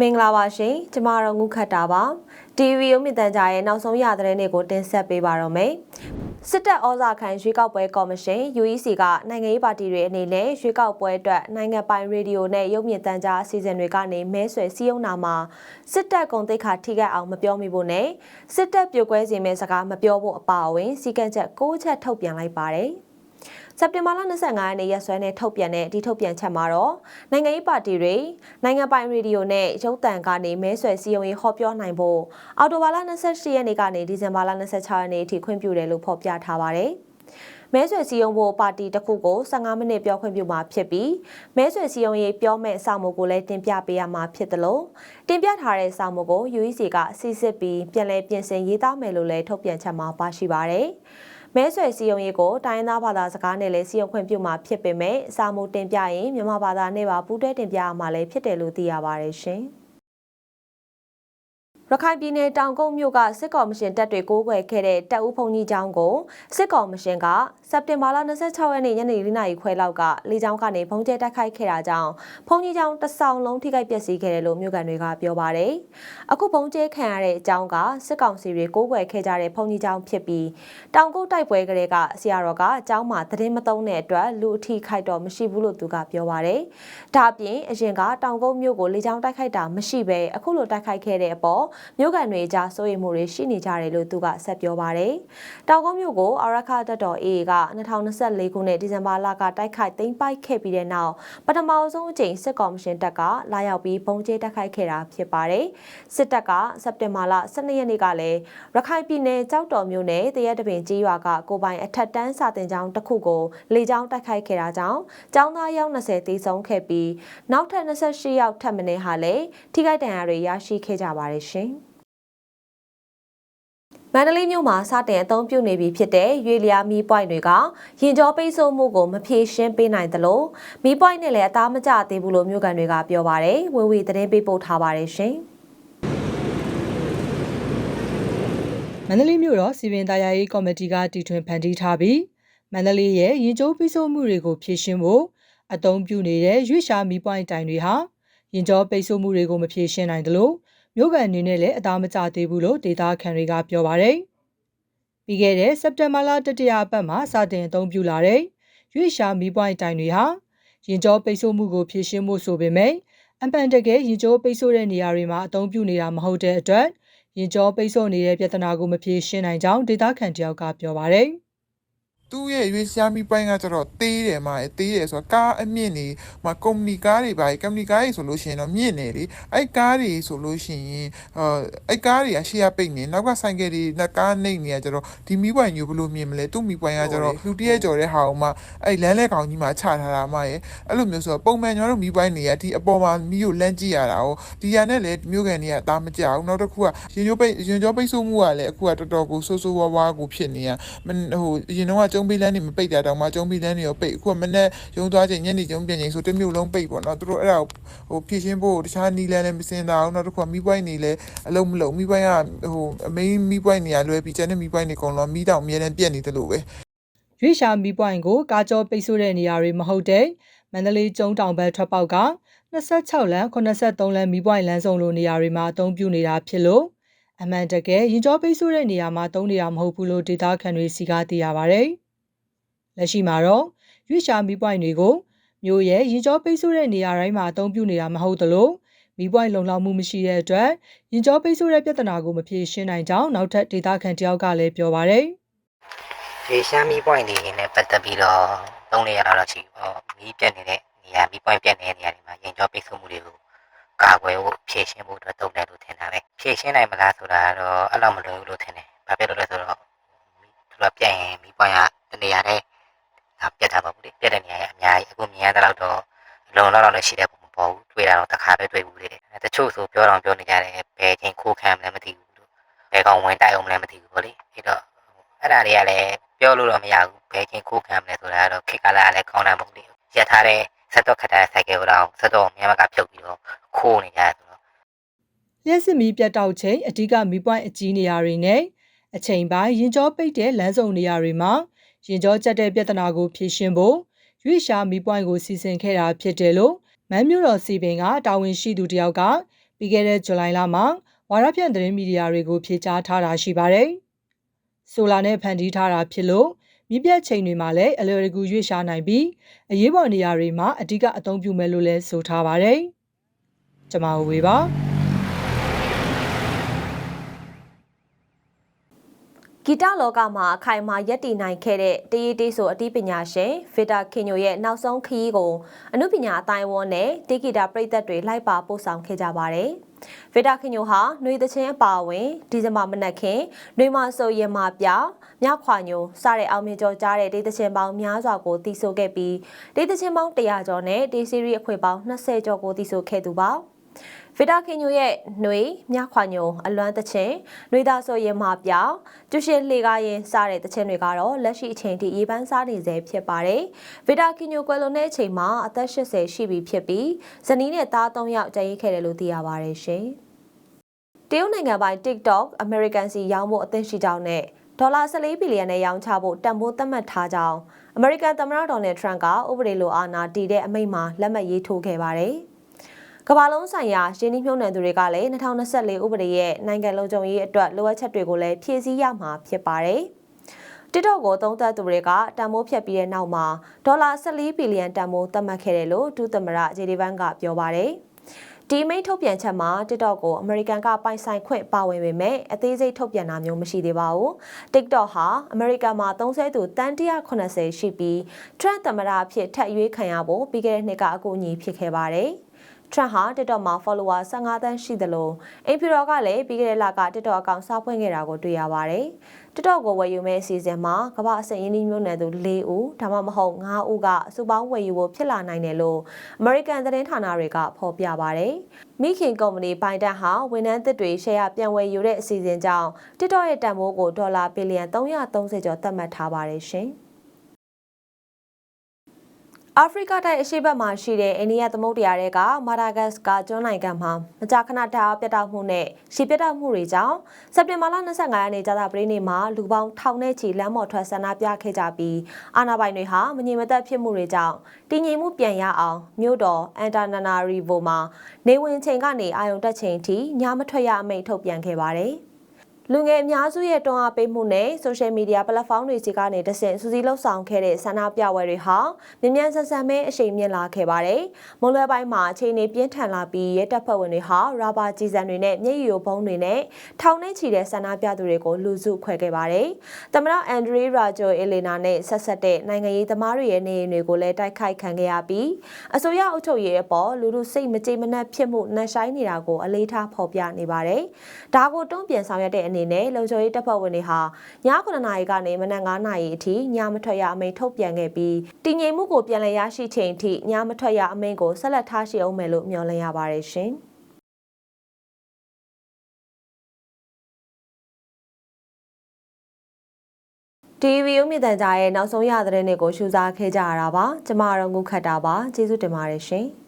မင်္ဂလာပါရှင်ကျမတို့ငုခတ်တာပါ TV ရုံးမြင့်တန်ကြားရဲ့နောက်ဆုံးရသတင်းတွေကိုတင်ဆက်ပေးပါတော့မယ်စစ်တပ်ဩဇာခံရွေးကောက်ပွဲကော်မရှင် UEC ကနိုင်ငံရေးပါတီတွေအနေနဲ့ရွေးကောက်ပွဲအတွက်နိုင်ငံပိုင်ရေဒီယိုနဲ့ရုပ်မြင်သံကြားအစီအစဉ်တွေကနေမဲဆွယ်စည်းရုံးနာမှာစစ်တပ်ကုန်သိက္ခာထိခိုက်အောင်မပြောမိဖို့နဲ့စစ်တပ်ပြိုကွဲစေမယ့်စကားမပြောဖို့အပါအဝင်စီကံချက်၉ချက်ထုတ်ပြန်လိုက်ပါတယ်။ စက်တင်ဘာလ25ရက်နေ့ရက်စွဲနဲ့ထုတ်ပြန်တဲ့ဒီထုတ်ပြန်ချက်မှာတော့နိုင်ငံရေးပါတီတွေနိုင်ငံပိုင်ရေဒီယိုနဲ့ရုပ်သံကနေမဲဆွယ်စည်းရုံးရေးဟောပြောနိုင်ဖို့အော်တိုဘာလ28ရက်နေ့ကနေဒီဇင်ဘာလ26ရက်နေ့အထိခွင့်ပြုတယ်လို့ဖော်ပြထားပါတယ်။မဲဆွယ်စည်းရုံးဖို့ပါတီတစ်ခုကို15မိနစ်ပြောခွင့်ပြုမှာဖြစ်ပြီးမဲဆွယ်စည်းရုံးရေးပြောမဲ့စာမုပ်ကိုလည်းတင်ပြပေးရမှာဖြစ်တယ်လို့တင်ပြထားတဲ့စာမုပ်ကို UEC ကစစ်စစ်ပြီးပြန်လည်ပြင်ဆင်ရေးသားမယ်လို့လည်းထုတ်ပြန်ချက်မှာပါရှိပါတယ်။ မဲဆွယ်စည်းရုံးရေးကိုတိုင်းသားဘာသာစကားနဲ့လည်းစည်းရုံးခွင့်ပြုမှာဖြစ်ပေမဲ့စာမှုတင်ပြရင်မြန်မာဘာသာနဲ့ပါပူးတွဲတင်ပြရမှာလည်းဖြစ်တယ်လို့သိရပါတယ်ရှင်။ ရခိုင်ပြည်နယ်တောင်ကုန်းမြို့ကစစ်ကော်မရှင်တပ်တွေကိုးကွယ်ခဲ့တဲ့တပ်ဦးဖုန်ကြီးကျောင်းကိုစစ်ကော်မရှင်ကစက်တင်ဘာလ26ရက်နေ့ညနေ4နာရီခွဲလောက်ကလေကြောင်းကနေဖုန်ကျဲတိုက်ခိုက်ခဲ့တာကြောင့်ဖုန်ကြီးကျောင်းတစ်ဆောင်လုံးထိခိုက်ပျက်စီးခဲ့တယ်လို့မြို့ကန်တွေကပြောပါတယ်။အခုဖုန်ကျဲခံရတဲ့အကြောင်းကစစ်ကောင်စီတွေကိုးကွယ်ခဲ့ကြတဲ့ဖုန်ကြီးကျောင်းဖြစ်ပြီးတောင်ကုန်းတိုက်ပွဲကလေးကဆရာတော်ကအကျောင်းမှာသတင်းမသုံးတဲ့အတွက်လူအထိခိုက်တော့မရှိဘူးလို့သူကပြောပါတယ်။ဒါအပြင်အရင်ကတောင်ကုန်းမြို့ကိုလေကြောင်းတိုက်ခိုက်တာမရှိဘဲအခုလိုတိုက်ခိုက်ခဲ့တဲ့အပေါ်မြို့ကန်တွေကြားစိုးရိမ်မှုတွေရှိနေကြတယ်လို့သူကဆက်ပြောပါတယ်။တောင်ကုန်းမြို့ကိုအရခတပ်တော် AA က2024ခုနှစ်ဒီဇင်ဘာလကတိုက်ခိုက်သိမ်းပိုက်ခဲ့ပြီးတဲ့နောက်ပထမဆုံးအကြိမ်စစ်ကော်မရှင်တပ်ကလာရောက်ပြီးပုံကျဲတိုက်ခိုက်ခဲ့တာဖြစ်ပါတယ်။စစ်တပ်ကစက်တင်ဘာလ12ရက်နေ့ကလည်းရခိုင်ပြည်နယ်ကြောက်တော်မြို့နယ်တရက်တပင်ကြီးရွာကကိုပိုင်အထက်တန်းစာတင်ကျောင်းတစ်ခုကိုလေကြောင်းတိုက်ခိုက်ခဲ့တာကြောင့်ကျောင်းသားယောက်20သေဆုံးခဲ့ပြီးနောက်ထပ်28ယောက်ထပ်မံဟာလည်းထိခိုက်ဒဏ်ရာတွေရရှိခဲ့ကြပါတယ်ရှင်။ မန္တလေးမြို့မှာစတင်အသုံးပြုနေပြီဖြစ်တဲ့ရွေလျာမီးပွိုင်တွေကရင်ကျော်ပိတ်ဆို့မှုကိုမဖြေရှင်းပေးနိုင်သလိုမီးပွိုင်နဲ့လည်းအသားမကျသေးဘူးလို့မြို့ကန်တွေကပြောပါတယ်ဝေဝေသတင်းပေးပို့ထားပါတယ်ရှင်မန္တလေးမြို့တော်စီပင်တရားရေးကော်မတီကတည်ထွင်ဖန်တီးထားပြီးမန္တလေးရဲ့ရင်ကျိုးပိတ်ဆို့မှုတွေကိုဖြေရှင်းဖို့အသုံးပြုနေတဲ့ရွေရှာမီးပွိုင်တိုင်တွေဟာရင်ကျော်ပိတ်ဆို့မှုတွေကိုမဖြေရှင်းနိုင်သလို မြို့ကန်အနေနဲ့လည်းအသားမကျသေးဘူးလို့ဒေတာခန်တွေကပြောပါတယ်။ပြီးခဲ့တဲ့စက်တင်ဘာလတတိယအပတ်မှာစတင်အသုံးပြုလာတဲ့ရွေရှာမီးပွိုင်းတိုင်တွေဟာရင်ကျောပိတ်ဆို့မှုကိုဖြေရှင်းဖို့ဆိုပေမဲ့အပန်တကယ်ရင်ကျောပိတ်ဆို့တဲ့နေရာတွေမှာအသုံးပြုနေတာမဟုတ်တဲ့အတွက်ရင်ကျောပိတ်ဆို့နေတဲ့ပြဿနာကိုမဖြေရှင်းနိုင်ကြောင်းဒေတာခန်တယောက်ကပြောပါတယ်။ သူ့ရဲ့ရွေးရှားမီပိုင်းကကျတော့သေးတယ်မှာသေးတယ်ဆိုတော့ကားအမြင့်နေမှာကုမ္ပဏီကားတွေပါကုမ္ပဏီကားတွေဆိုလို့ရှိရင်တော့မြင့်နေလေအဲ့ကားတွေဆိုလို့ရှိရင်အာအဲ့ကားတွေကရှေ့ရပိတ်နေနောက်ကဆိုင်ကယ်တွေလက်ကားနှိမ့်နေရကျတော့ဒီမီးပွိုင်မျိုးဘလို့မြင်မလဲသူ့မီးပွိုင်ကကျတော့လူတရက်ကြော်တဲ့ဟာအောင်မှအဲ့လမ်းလဲကောင်ကြီးမှာချထားတာမှရဲ့အဲ့လိုမျိုးဆိုတော့ပုံမှန်ကျွန်တော်တို့မီးပွိုင်တွေကဒီအပေါ်မှာမီးကိုလန့်ကြည့်ရတာ哦ဒီရနဲ့လည်းမျိုးကန်တွေကတားမကြအောင်နောက်တစ်ခုကရင်ကျော်ပိတ်ရင်ကျော်ပိတ်ဆိုးမှုကလည်းအခုကတော်တော်ကိုဆိုးဆိုးဝါးဝါးကိုဖြစ်နေရဟိုအရင်တော့ကျုံပေးလန်းနေမပိတ်တာတောင်မှကျုံပြီးလမ်းတွေရောပိတ်အခုကမနေ့ရုံသွားချိန်ညနေကျုံပြန်ချိန်ဆိုတစ်မျိုးလုံးပိတ်ပေါ့နော်သူတို့အဲ့ဒါဟိုဖြည့်ရှင်းဖို့တခြားနီးလန်းလည်းမစင်တာအောင်နောက်တစ်ခုကမီးပွိုင်းနေလည်းအလုံးမလုံးမီးပွိုင်းကဟိုအမေးမီးပွိုင်းနေရလွယ်ပြီးကျန်တဲ့မီးပွိုင်းတွေအကုန်လုံးမီးတောင်အမြဲတမ်းပြက်နေတယ်လို့ပဲရွေးရှာမီးပွိုင်းကိုကာကြောပိတ်ဆို့တဲ့နေရာတွေမဟုတ်တဲ့မန္တလေးကျုံတောင်ဘက်ထွက်ပေါက်က26လမ်း83လမ်းမီးပွိုင်းလမ်းစုံလိုနေရာတွေမှာအသုံးပြုနေတာဖြစ်လို့အမှန်တကယ်ရင်ကျော်ပိတ်ဆို့တဲ့နေရာမှာသုံးနေတာမဟုတ်ဘူးလို့ဒေတာခန်တွေစီကားသိရပါဗျ။ လက်ရှိမှာတော့ရွေးရှာမီးပွိုင်တွေကိုမြို့ရဲ့ရင်ကျော်ပိတ်ဆို့တဲ့နေရာတိုင်းမှာအသုံးပြုနေတာမဟုတ်သလိုမီးပွိုင်လုံလောက်မှုမရှိတဲ့အတွက်ရင်ကျော်ပိတ်ဆို့တဲ့ပြဿနာကိုမဖြေရှင်းနိုင်ကြောင်းနောက်ထပ်ဒေတာခန်တယောက်ကလည်းပြောပါရယ်ရေရှားမီးပွိုင်တွေနဲ့ပတ်သက်ပြီးတော့သုံးနေရတော့ရှိပေါ့မီးပြတ်နေတဲ့နေရာမီးပွိုင်ပြတ်နေတဲ့နေရာတွေမှာရင်ကျော်ပိတ်ဆို့မှုတွေကိုကာကွယ်ဖို့ဖြေရှင်းဖို့အတွက်သုံးတယ်လို့ထင်တာပဲဖြေရှင်းနိုင်မလားဆိုတာကတော့အဲ့လိုမလွယ်ဘူးလို့ထင်တယ်ဘာဖြစ်လို့လဲဆိုတော့သူကပြတ်ရင်မီးပွိုင်ကတနေရာတဲ့ဒါပြတ်တာပါဘူးလေပြတ်တဲ့နေရာအများကြီးအခုမြင်ရတဲ့လောက်တော့လုံလောက်တော့လည်း ရှိတဲ့ပုံမပေါ်ဘူးတွေ့တာတော့တစ်ခါပဲတွေ့ဘူးလေတချို့ဆိုပြောတော့ပြောနေကြတယ်ဘယ်ချင်းခိုးခံမလဲမသိဘူးလို့ဘယ်ကောင်ဝင်တိုက်အောင်မလဲမသိဘူးပေါ့လေအဲ့တော့အဲ့ဒါတွေကလည်းပြောလို့တော့မရဘူးဘယ်ချင်းခိုးခံမလဲဆိုတာကတော့ခေတ်ကာလကလည်းကောင်းတာမဟုတ်လေရထားတဲ့ဆက်တော့ခတ်တဲ့ဆိုင်ကယ်တော့ဆက်တော့မြန်မာကဖြုတ်ပြီးတော့ခိုးနေကြတယ်ဆိုတော့လျှက်စစ်မီးပြတ်တောက်ချိန်အဓိကမီးပွိုင်းအကြီးနေရာတွေနဲ့အချိန်ပိုင်းရင်ကျော်ပိတ်တဲ့လမ်းစုံနေရာတွေမှာရင်ကျော်ကျက်တဲ့ပြဿနာကိုဖြေရှင်းဖို့ရွေ့ရှာမီပွိုင်းကိုစီစဉ်ခဲ့တာဖြစ်တယ်လို့ မန်းမြို့တော်စီပင်ကတာဝန်ရှိသူတယောက်ကပြီးခဲ့တဲ့ဇူလိုင်လမှာဝါရဖြန့်သတင်းမီဒီယာတွေကိုဖြေကြားထားတာရှိပါတယ်။ဆိုလာနဲ့ဖန်တီးထားတာဖြစ်လို့မြပြတ်ချိန်တွေမှာလည်းအလွယ်တကူရွေ့ရှားနိုင်ပြီးအရေးပေါ်နေရာတွေမှာအဓိကအသုံးပြုမယ်လို့လည်းဆိုထားပါတယ်။ကျွန်မဝေပါ ဂီတလောကမှာအခိုင်အမာရက်တည်နိုင်ခဲ့တဲ့တရေးတေးဆိုအတီးပညာရှင်ဗီတာခင်ညိုရဲ့နောက်ဆုံးခရီးကိုအမှုပညာအတိုင်းအဝန်းနဲ့တေးဂီတာပရိသတ်တွေလိုက်ပါပို့ဆောင်ခဲ့ကြပါတယ်။ဗီတာခင်ညိုဟာနှွေသချင်းအပါအဝင်ဒီဇင်ဘာမနက်ခင်းနှွေမဆိုရင်မပြမြခွာညိုစတဲ့အောင်မြင်ကျော်ကြားတဲ့တေးသချင်းပေါင်းများစွာကိုတည်ဆိုခဲ့ပြီးတေးသချင်းပေါင်း100ကျော်နဲ့တေးစီရီအခွေပေါင်း20ကျော်ကိုတည်ဆိုခဲ့သူပါ။ ဗီတာခင်ညိုရဲ့နှွေမြခွာညိုအလွမ်းတခြင်းနှွေသားဆိုရင်မှာပြောင်းကျူရှင်လေကားရင်စတဲ့တခြင်းတွေကတော့လက်ရှိအချိန်ထိရေပန်းစားနေဆဲဖြစ်ပါတယ်ဗီတာခင်ညိုကွယ်လွန်တဲ့အချိန်မှာအသက်80ရှိပြီဖြစ်ပြီးဇနီးနဲ့သား3ယောက်တည်ရခဲ့တယ်လို့သိရပါတယ်ရှင်တရုတ်နိုင်ငံပိုင် TikTok American စီရောင်းဖို့အသင့်ရှိကြောင်းနဲ့ဒေါ်လာ14ဘီလီယံနဲ့ရောင်းချဖို့တန်ဖိုးသတ်မှတ်ထားကြောင်းအမေရိကန်သမ္မတဒေါ်နယ်ထရန့်ကဥပဒေလိုအာဏာတည်တဲ့အမိန့်မှာလက်မှတ်ရေးထိုးခဲ့ပါတယ်။ ကမ္ဘာလုံးဆိုင်ရာရင်းနှီးမြှုပ်နှံသူတွေကလည်း2024ဥပဒေရဲ့နိုင်ငံလုံးကြုံရေးအတွက်လိုအပ်ချက်တွေကိုလည်းဖြည့်ဆည်းရမှာဖြစ်ပါတယ်။ TikTok ကိုသုံးသပ်သူတွေကတန်မိုးဖြတ်ပြီးတဲ့နောက်မှာဒေါ်လာ14ဘီလီယံတန်မိုးသတ်မှတ်ခဲ့တယ်လို့ဒုသမ္မတဂျေဒီဗန်ကပြောပါတယ်။ဒီမိတ်ထုတ်ပြန်ချက်မှာ TikTok ကိုအမေရိကန်ကပိုင်ဆိုင်ခွင့်ပါဝင်ပေမဲ့အသေးစိတ်ထုတ်ပြန်တာမျိုးမရှိသေးပါဘူး။ TikTok ဟာအမေရိကန်မှာသုံးဆသူတန်180ရှိပြီး Trump သမ္မတအဖြစ်ထပ်ရွေးခံရဖို့ပြီးခဲ့တဲ့နှစ်ကအကူအညီဖြစ်ခဲ့ပါတယ်။ Trump ဟာ TikTok မှာ follower 15သန်းရှိသလိုအိမ်ဖြူတော်ကလည်းပြီးခဲ့တဲ့လက TikTok အကောင့်စဖွင့်ခဲ့တာကိုတွေ့ရပါတယ်။ TikTok ကိုဝယ်ယူမဲ့အစီအစဉ်မှာကမ္ဘာအစင်ရင်းနှီးမြှုပ်နှံသူ၄ဦးဒါမှမဟုတ်၅ဦးကစုပေါင်းဝယ်ယူဖို့ဖြစ်လာနိုင်တယ်လို့ American သတင်းဌာနတွေကဖော်ပြပါတယ်။မိခင်ကုမ္ပဏီဘိုင်ဒန်ဟာဝန်ထမ်းသစ်တွေရှယ်ယာပြန်ဝယ်ယူတဲ့အစီအစဉ်ကြောင့် TikTok ရဲ့တန်ဖိုးကိုဒေါ်လာဘီလီယံ330ကျော်သတ်မှတ်ထားပါတယ်ရှင်။ အာဖရိကတိုက်အရှေ့ဘက်မှာရှိတဲ့အိန္ဒိယသမုဒ္ဒရာတွေကမာဒါဂတ်စကာကျွန်းနိုင်ငံမှာမကြာခဏတအားပြတ်တောက်မှုနဲ့ရှီပြတ်တောက်မှုတွေကြောင့်စက်တင်ဘာလ25ရက်နေ့ကြာသပတေးနေ့မှာလူပေါင်းထောင်နဲ့ချီလမ်းပေါ်ထွက်ဆန္ဒပြခဲ့ကြပြီးအာဏာပိုင်တွေဟာမငြိမ်မသက်ဖြစ်မှုတွေကြောင့်တည်ငြိမ်မှုပြန်ရအောင်မြို့တော်အန်တာနာနာရီဗိုမှာနေဝင်ချိန်ကနေအာရုံတက်ချိန်ထိညမထွက်ရအမိန့်ထုတ်ပြန်ခဲ့ပါတယ်။ လူငယ်အများစုရဲ့တွန်းအားပေးမှုနဲ့ဆိုရှယ်မီဒီယာပလက်ဖောင်းတွေစီကနေတဆင့်စူးစီးလှုပ်ဆောင်ခဲ့တဲ့ဆန္ဒပြပွဲတွေဟာမြန်မြန်ဆန်ဆန်ပဲအရှိန်မြင့်လာခဲ့ပါတယ်။မွန်လွယ်ပိုင်းမှာအခြေအနေပြင်းထန်လာပြီးရဲတပ်ဖွဲ့ဝင်တွေဟာရာဘာကြီးစံတွေနဲ့မျက်ရည်ယိုဘုံတွေနဲ့ထောင်ထဲချီတဲ့ဆန္ဒပြသူတွေကိုလူစုခွဲခဲ့ပါတယ်။သမ္မတအန်ဒရီရာဂျိုအေလီနာနဲ့ဆက်ဆက်တဲ့နိုင်ငံရေးသမားတွေရဲ့နေအိမ်တွေကိုလည်းတိုက်ခိုက်ခံခဲ့ရပြီးအစိုးရအုပ်ချုပ်ရေးအပေါ်လူလူစိတ်မကြေမနက်ဖြစ်မှုနှံ့ဆိုင်နေတာကိုအလေးထားဖော်ပြနေပါတယ်။ဒါကိုတုံ့ပြန်ဆောင်ရွက်တဲ့အနေနဲ့လုံခြုံရေးတပ်ဖွဲ့ဝင်တွေဟာည9နာရီကနေမနက်9နာရီအထိညမထွက်ရအမိန့်ထုတ်ပြန်ခဲ့ပြီးတည်ငြိမ်မှုကိုပြန်လည်ရရှိချိန်အထိညမထွက်ရအမိန့်ကိုဆက်လက်ထားရှိအောင်မယ်လို့မျှော်လင့်ရပါတယ်ရှင်။ TV ဥမြင့်တန်ကြားရဲ့နောက်ဆုံးရသတင်းတွေကိုရှုစားခဲ့ကြရတာပါကျမတို့ငုခတ်တာပါကျေးဇူးတင်ပါတယ်ရှင်။